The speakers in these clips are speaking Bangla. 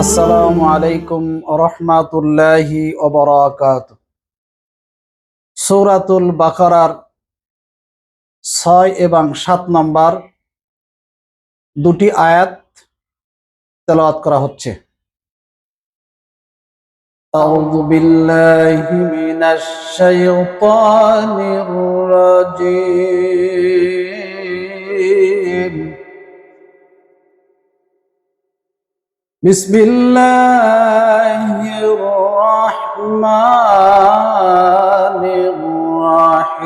আসসালামু আলাইকুম রহমাতুল্লাহি ওবরাকাত সৌরাতুল বাকারার ছয় এবং সাত নম্বর দুটি আয়াত তেলাওয়াত করা হচ্ছে أعوذ بالله من الشيطان الرجيم بسم الله الرحمن الرحيم.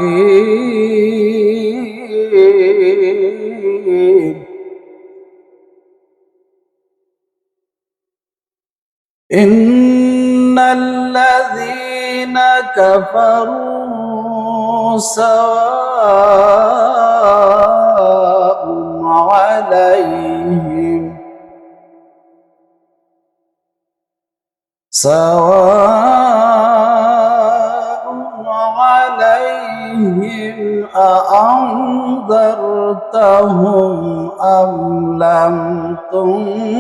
إن الذين كفروا سواء عليهم سواء عليهم أأنذرتهم أم لم تنذرهم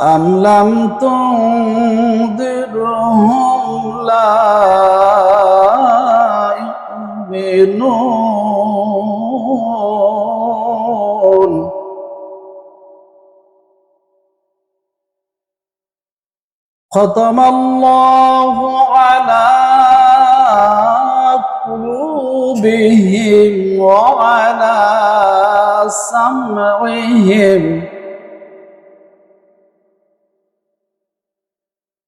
أم لم تنذرهم ختم الله على قلوبهم وعلى سمعهم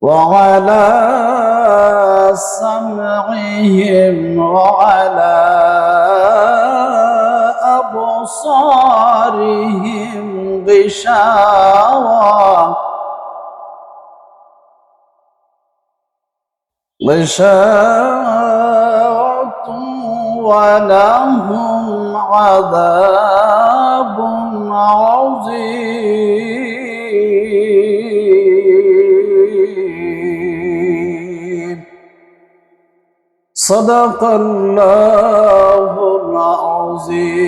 وعلى سمعهم وعلى أبصارهم غشاوة. بشارة ولهم عذاب عظيم. صدق الله العظيم.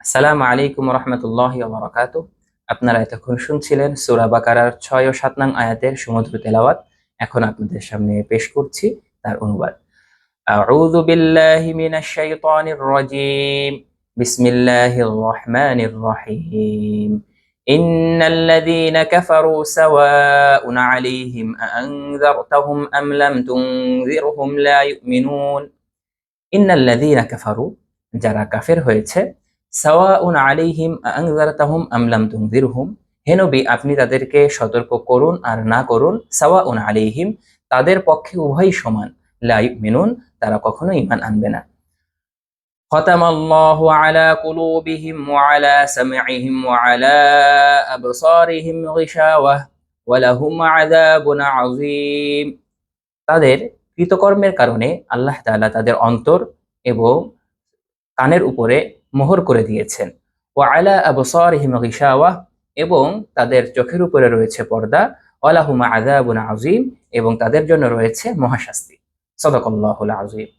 السلام عليكم ورحمة الله وبركاته. আপনারা এতক্ষণ শুনছিলেন সূরা বাকারার ছয় ও সাত নং আয়াতের সুমধুর তেলাওয়াত এখন আপনাদের সামনে পেশ করছি তার অনুবাদ আউযু বিল্লাহি মিনাশ শাইতানির রাজীম বিসমিল্লাহির রহমানির রহিম إن الذين كفروا سواء عليهم أأنذرتهم أم لم تنذرهم لا يؤمنون إن الذين كفروا যারা কাফের হয়েছে সাওয়াউন আলাইহিম আনজারতাহুম আম লাম তুনজিরহুম। হে নবী, আপনি তাদেরকে সতর্ক করুন আর না করুন। সাওয়াউন আলিহিম তাদের পক্ষে উভয়ই সমান। লা ইউমিনুন, তারা কখনো ইমান আনবে না। কুলুবিহিম ওয়া আলা সামঈহিম ওয়া আলা আবসারিহিম গিশাওয়াহ ওয়া লাহুম আযাবুন আযীম। তাদের কৃতকর্মের কারণে আল্লাহ তাআলা তাদের অন্তর এবং কানের উপরে মোহর করে দিয়েছেন। ও আলা আবসারিহিম গিশাওয়া এবং তাদের চোখের উপরে রয়েছে পর্দা। ওয়ালাহুমা আযাবুন আযীম এবং তাদের জন্য রয়েছে মহাশাস্তি। সাদাকাল্লাহুল আযীম।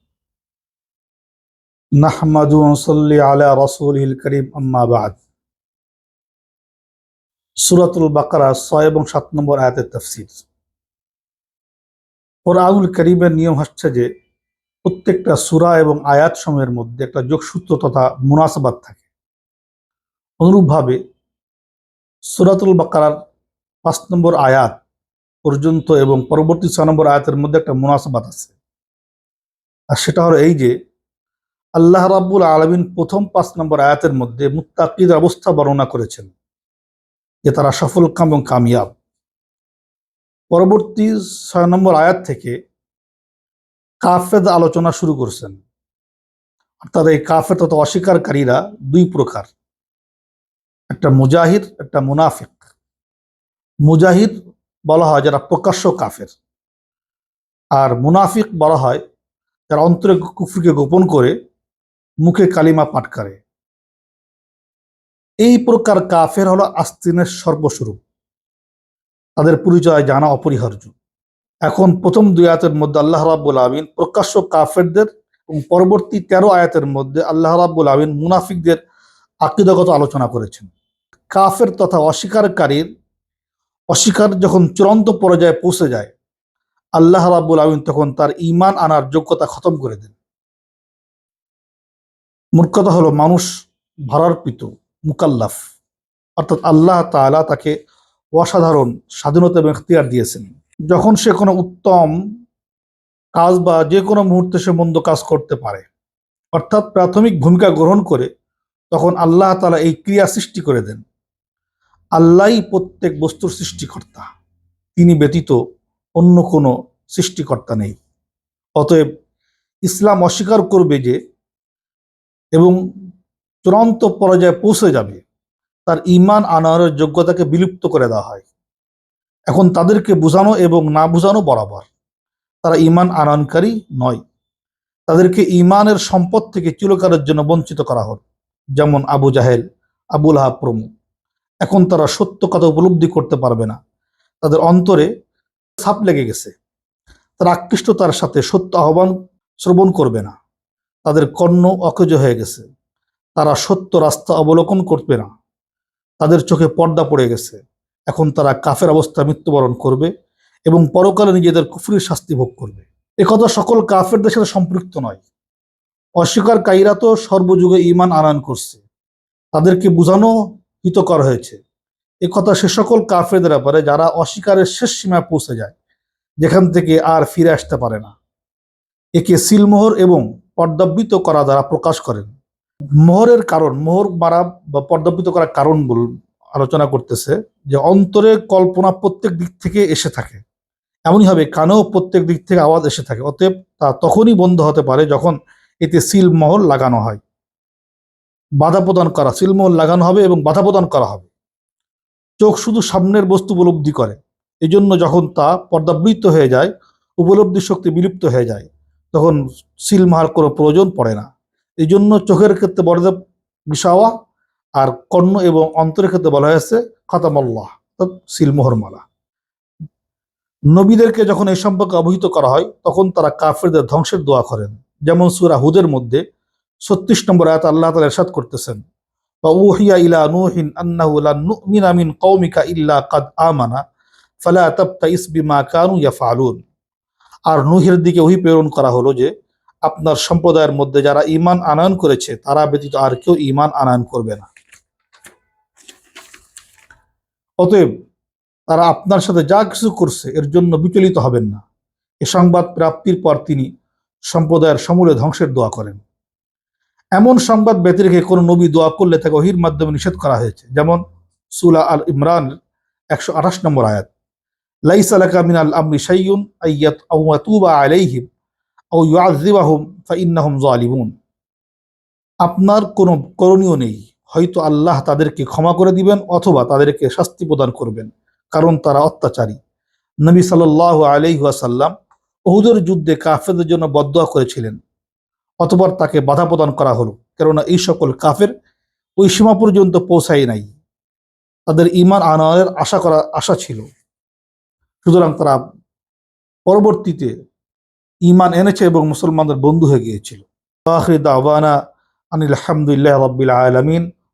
নাহমাদু নসল্লি আলা রসুলহিল করিম, আম্মা বাদ। সুরাতুল বাকারা ছয় এবং সাত নম্বর আয়াতের তফসির। কোরআনুল করিমের নিয়ম হচ্ছে যে প্রত্যেকটা সুরা এবং আয়াত সময়ের মধ্যে একটা যোগসূত্র তথা মুনাসাবাদ থাকে। অনুরূপভাবে সুরাতুল বাকারার পাঁচ নম্বর আয়াত পর্যন্ত এবং পরবর্তী ছয় নম্বর আয়াতের মধ্যে একটা মুনাসাবাদ আছে। আর সেটা হলো এই যে, আল্লাহ রাব্বুল আলমিন প্রথম পাঁচ নম্বর আয়াতের মধ্যে মুত্তাকিদ অবস্থা বর্ণনা করেছেন যে তারা সফল কাম এবং কামিয়াব। পরবর্তী ছয় নম্বর আয়াত থেকে কাফেদ আলোচনা শুরু করছেন। অর্থাৎ এই কাফের তথা অস্বীকারীরা দুই প্রকার। একটা মুজাহিদ, একটা মুনাফিক। মুজাহিদ বলা হয় যারা প্রকাশ্য কাফের। আর মুনাফিক বলা হয় যারা অন্তরে কুফরিকে গোপন করে মুখে কালিমা পাঠ করে। এই প্রকার কাফের হলো আস্তিনের সর্বস্বরূপ। তাদের পরিচয় জানা অপরিহার্য। এখন প্রথম দুই আয়াতের মধ্যে আল্লাহ রাব্বুল আমিন প্রকাশ্য কাফেরদের এবং পরবর্তী তেরো আয়াতের মধ্যে আল্লাহ রাব্বুল আমিন মুনাফিকদের আকিদাগত আলোচনা করেছেন। কাফের তথা অস্বীকারীর অস্বীকার যখন চূড়ান্ত পর্যায়ে পৌঁছে যায়, আল্লাহ রাব্বুল আমিন তখন তার ঈমান আনার যোগ্যতা খতম করে দেন। কথা হলো, মানুষ ভাড়ার পিতু মুকাল্লাফ। অর্থাৎ আল্লাহ তালা তাকে অসাধারণ স্বাধীনতা এবং এখতিয়ার দিয়েছেন। যখন সে কোনো উত্তম কাজ বা যে কোনো মুহূর্তে সে মন্দ কাজ করতে পারে, অর্থাৎ প্রাথমিক ভূমিকা গ্রহণ করে, তখন আল্লাহ তালা এই ক্রিয়া সৃষ্টি করে দেন। আল্লাহই প্রত্যেক বস্তুর সৃষ্টিকর্তা। তিনি ব্যতীত অন্য কোনো সৃষ্টিকর্তা নেই। অতএব ইসলাম অস্বীকার করবে যে এবং চূড়ান্ত পর্যায়ে পৌঁছে যাবে, তার ইমান আনারের যোগ্যতাকে বিলুপ্ত করে দেওয়া হয়। এখন তাদেরকে বোঝানো এবং না বোঝানো বরাবর। তারা ইমান আনয়নকারী নয়। তাদেরকে ইমানের সম্পদ থেকে চিরকালের জন্য বঞ্চিত করা হল যেমন আবু জাহেল আবুল আহাব প্রমুখ। এখন তারা সত্য কথা উপলব্ধি করতে পারবে না। তাদের অন্তরে ছাপ লেগে গেছে। তারা আকৃষ্টতার সাথে সত্য আহ্বান শ্রবণ করবে না। তাদের কর্ণ অকেজ হয়ে গেছে। তারা সত্য রাস্তা অবলোকন করবে না। তাদের চোখে পর্দা পড়ে গেছে। এখন তারা কাফের অবস্থায় মৃত্যুবরণ করবে এবং পরকালে নিজেদের কুফরির শাস্তি ভোগ করবে। একথা সকল কাফেরদের সাথে সম্পৃক্ত নয়। অস্বীকারীরা তো সর্বযুগে ইমান আনয়ন করছে। তাদেরকে বোঝানো হিতকর হয়েছে। একথা সে সকল কাফেরদের ব্যাপারে যারা অস্বীকারের শেষ সীমায় পৌঁছে যায়, যেখান থেকে আর ফিরে আসতে পারে না। একে সিলমোহর এবং পর্দাবৃত করা দ্বারা প্রকাশ করেন। মোহরের কারণ, মোহর মারা বা পর্দাবৃত করার কারণ বল আলোচনা করতেছে যে অন্তরে কল্পনা প্রত্যেক দিক থেকে এসে থাকে। এমনইভাবে কানেও প্রত্যেক দিক থেকে আওয়াজ এসে থাকে, অতএব তা তখনই বন্ধ হতে পারে যখন এতে সিলমোহর লাগানো হয়। বাধা প্রদান করা, সিলমহল লাগানো হবে এবং বাধা প্রদান করা হবে। চোখ শুধু সামনের বস্তু উপলব্ধি করে, এজন্য যখন তা পর্দাবৃত হয়ে যায়, উপলব্ধি শক্তি বিলুপ্ত হয়ে যায়, তখন সিল মারার কোনো প্রয়োজন পড়ে না। এই জন্য চোখের ক্ষেত্রে বড় বিষাওয়া আর কর্ণ এবং অন্তরের ক্ষেত্রে বলা হয়েছে খতামল্লাহ সিলমোহর মালা নবীদেরকে যখন এই সম্পর্কে অবহিত করা হয়, তখন তারা কাফেরদের ধ্বংসের দোয়া করেন। যেমন সুরা হুদের মধ্যে ছত্রিশ নম্বর আয়াত আল্লাহ তালা এরশাদ করতেছেন ইয়াফআলুন। আর নুহের দিকে ওহি প্রেরণ করা হলো যে, আপনার সম্প্রদায়ের মধ্যে যারা ঈমান আনয়ন করেছে, তারা ব্যতীত আর কেউ ঈমান আনয়ন করবে না। অতএব তারা আপনার সাথে যা কিছু করছে, এর জন্য বিচলিত হবেন না। এ সংবাদ প্রাপ্তির পর তিনি সম্প্রদায়ের সমূলে ধ্বংসের দোয়া করেন। এমন সংবাদ ব্যতি রেখে কোনো নবী দোয়া করলে তাকে অহির মাধ্যমে নিষেধ করা হয়েছে। যেমন সুলা আল ইমরান একশো আঠাশ নম্বর আয়াত। লাইস আলাকা মিনাল আমরি শাইয়ুন আইয়াত আও আতুবা আলাইহিম আও ইউআযিবাহুম ফাইন্নাহুম যালিমুন। আপনার কোনো করণীয় নেই। হয়তো আল্লাহ তাদেরকে ক্ষমা করে দিবেন অথবা তাদেরকে শাস্তি প্রদান করবেন, কারণ তারা অত্যাচারী। নবী সাল্লাল্লাহু আলাইহি ওয়াসাল্লাম ওহুদের যুদ্ধে কাফেরদের জন্য বদদোয়া করেছিলেন, অতপর তাকে বাধা প্রদান করা হলো, কেননা এই সকল কাফের ওই সীমা পর্যন্ত পৌঁছায় নাই। তাদের ইমান আনয়নের আশা করা, আশা ছিল। সুতরাং তারা পরবর্তীতে ইমান এনেছে এবং মুসলমানদের বন্ধু হয়ে গিয়েছিল। আখির আনিল আলহামদুলিল্লাহ রব্বিল আলমিন।